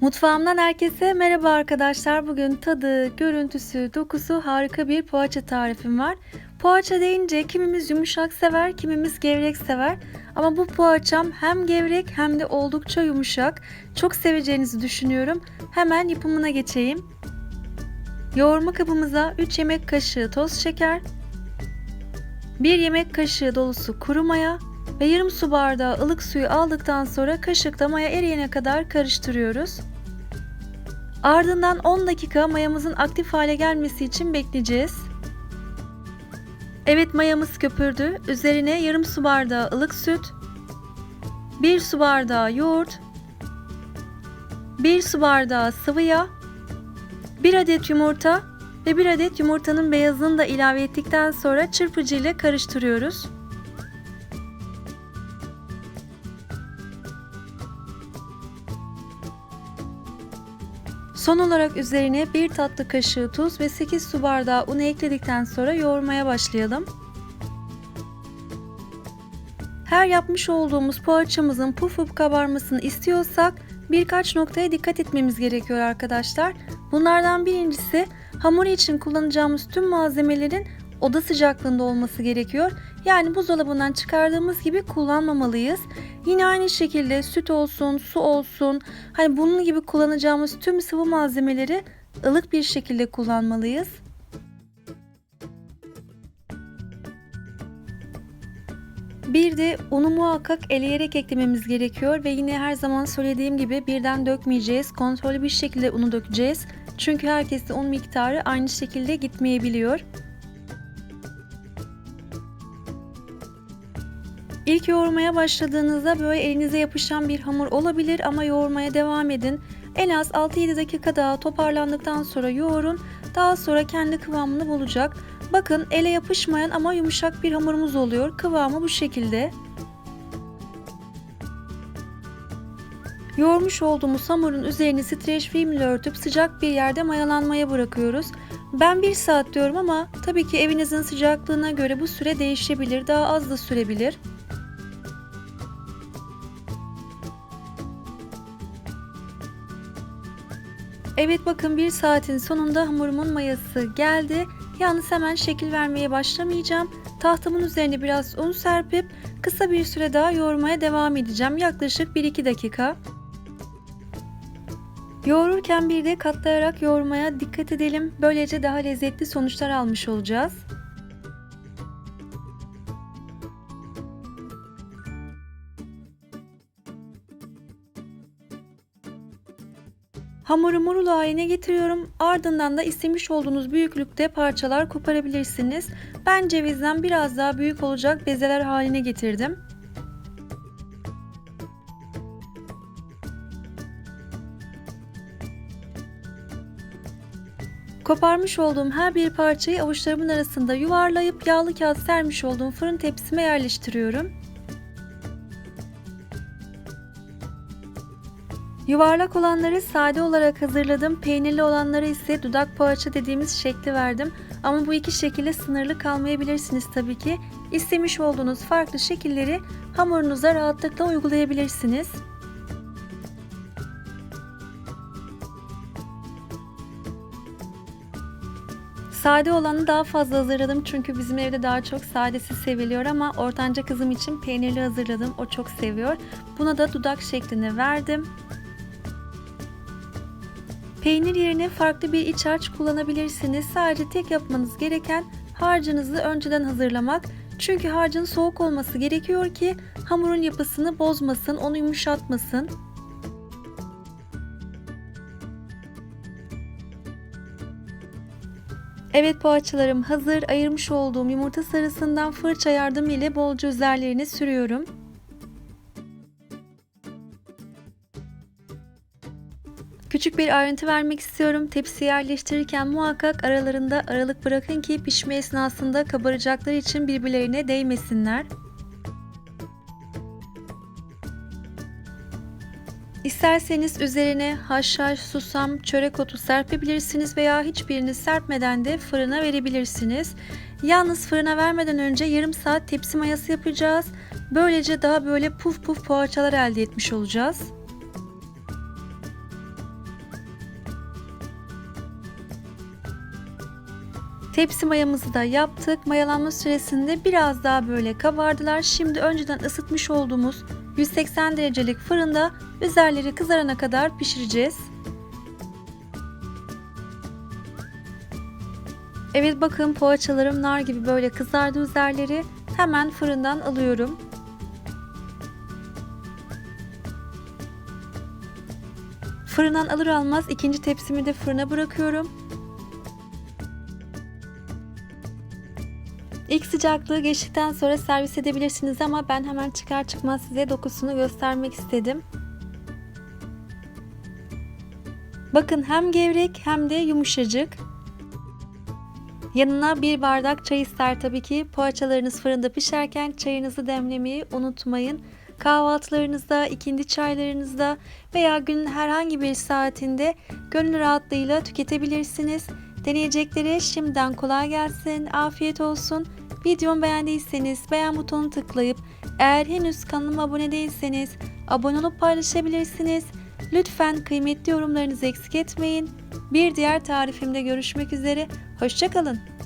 Mutfağımdan herkese merhaba arkadaşlar. Bugün tadı, görüntüsü, dokusu harika bir poğaça tarifim var. Poğaça deyince kimimiz yumuşak sever, kimimiz gevrek sever. Ama bu poğaçam hem gevrek hem de oldukça yumuşak. Çok seveceğinizi düşünüyorum. Hemen yapımına geçeyim. Yoğurma kabımıza 3 yemek kaşığı toz şeker, 1 yemek kaşığı dolusu kuru maya ve yarım su bardağı ılık suyu aldıktan sonra kaşıkla maya eriyene kadar karıştırıyoruz. Ardından 10 dakika mayamızın aktif hale gelmesi için bekleyeceğiz. Evet mayamız köpürdü. Üzerine yarım su bardağı ılık süt, 1 su bardağı yoğurt, 1 su bardağı sıvı yağ, 1 adet yumurta ve 1 adet yumurtanın beyazını da ilave ettikten sonra çırpıcı ile karıştırıyoruz. Son olarak üzerine 1 tatlı kaşığı tuz ve 8 su bardağı un ekledikten sonra yoğurmaya başlayalım. Her yapmış olduğumuz poğaçamızın puf puf kabarmasını istiyorsak birkaç noktaya dikkat etmemiz gerekiyor arkadaşlar. Bunlardan birincisi hamur için kullanacağımız tüm malzemelerin oda sıcaklığında olması gerekiyor. Yani buzdolabından çıkardığımız gibi kullanmamalıyız. Yine aynı şekilde süt olsun, su olsun, hani bunun gibi kullanacağımız tüm sıvı malzemeleri ılık bir şekilde kullanmalıyız. Bir de unu muhakkak eleyerek eklememiz gerekiyor ve yine her zaman söylediğim gibi birden dökmeyeceğiz. Kontrollü bir şekilde unu dökeceğiz. Çünkü herkeste un miktarı aynı şekilde gitmeyebiliyor. İlk yoğurmaya başladığınızda böyle elinize yapışan bir hamur olabilir ama yoğurmaya devam edin. En az 6-7 dakika daha toparlandıktan sonra yoğurun. Daha sonra kendi kıvamını bulacak. Bakın ele yapışmayan ama yumuşak bir hamurumuz oluyor. Kıvamı bu şekilde. Yoğurmuş olduğumuz hamurun üzerini streç film ile örtüp sıcak bir yerde mayalanmaya bırakıyoruz. Ben 1 saat diyorum ama tabii ki evinizin sıcaklığına göre bu süre değişebilir. Daha az da sürebilir. Evet bakın bir saatin sonunda hamurumun mayası geldi. Yalnız hemen şekil vermeye başlamayacağım. Tahtamın üzerine biraz un serpip kısa bir süre daha yoğurmaya devam edeceğim. Yaklaşık 1-2 dakika. Yoğururken bir de katlayarak yoğurmaya dikkat edelim. Böylece daha lezzetli sonuçlar almış olacağız. Hamurumu rulo haline getiriyorum. Ardından da istemiş olduğunuz büyüklükte parçalar koparabilirsiniz. Ben cevizden biraz daha büyük olacak bezeler haline getirdim. Koparmış olduğum her bir parçayı avuçlarımın arasında yuvarlayıp yağlı kağıt sermiş olduğum fırın tepsime yerleştiriyorum. Yuvarlak olanları sade olarak hazırladım. Peynirli olanları ise dudak poğaça dediğimiz şekli verdim. Ama bu iki şekilde sınırlı kalmayabilirsiniz tabii ki. İstemiş olduğunuz farklı şekilleri hamurunuza rahatlıkla uygulayabilirsiniz. Sade olanı daha fazla hazırladım çünkü bizim evde daha çok sadesi seviliyor ama ortanca kızım için peynirli hazırladım. O çok seviyor. Buna da dudak şeklini verdim. Peynir yerine farklı bir iç harç kullanabilirsiniz. Sadece tek yapmanız gereken harcınızı önceden hazırlamak. Çünkü harcın soğuk olması gerekiyor ki hamurun yapısını bozmasın, onu yumuşatmasın. Evet poğaçalarım hazır. Ayırmış olduğum yumurta sarısından fırça yardımı ile bolca üzerlerine sürüyorum. Küçük bir ayrıntı vermek istiyorum. Tepsi yerleştirirken muhakkak aralarında aralık bırakın ki pişme esnasında kabaracakları için birbirlerine değmesinler. İsterseniz üzerine haşhaş, susam, çörek otu serpebilirsiniz veya hiçbirini serpmeden de fırına verebilirsiniz. Yalnız fırına vermeden önce yarım saat tepsi mayası yapacağız. Böylece daha böyle puf puf poğaçalar elde etmiş olacağız. Tepsi mayamızı da yaptık. Mayalanma süresinde biraz daha böyle kabardılar. Şimdi önceden ısıtmış olduğumuz 180 derecelik fırında üzerleri kızarana kadar pişireceğiz. Evet bakın poğaçalarım nar gibi böyle kızardı üzerleri. Hemen fırından alıyorum. Fırından alır almaz ikinci tepsimi de fırına bırakıyorum. İlk sıcaklığı geçtikten sonra servis edebilirsiniz ama ben hemen çıkar çıkmaz size dokusunu göstermek istedim. Bakın hem gevrek hem de yumuşacık. Yanına bir bardak çay ister tabii ki. Poğaçalarınız fırında pişerken çayınızı demlemeyi unutmayın. Kahvaltılarınızda, ikindi çaylarınızda veya günün herhangi bir saatinde gönül rahatlığıyla tüketebilirsiniz. Deneyeceklere şimdiden kolay gelsin, afiyet olsun. Videomu beğendiyseniz beğen butonunu tıklayıp eğer henüz kanalıma abone değilseniz abone olup paylaşabilirsiniz. Lütfen kıymetli yorumlarınızı eksik etmeyin. Bir diğer tarifimde görüşmek üzere. Hoşçakalın.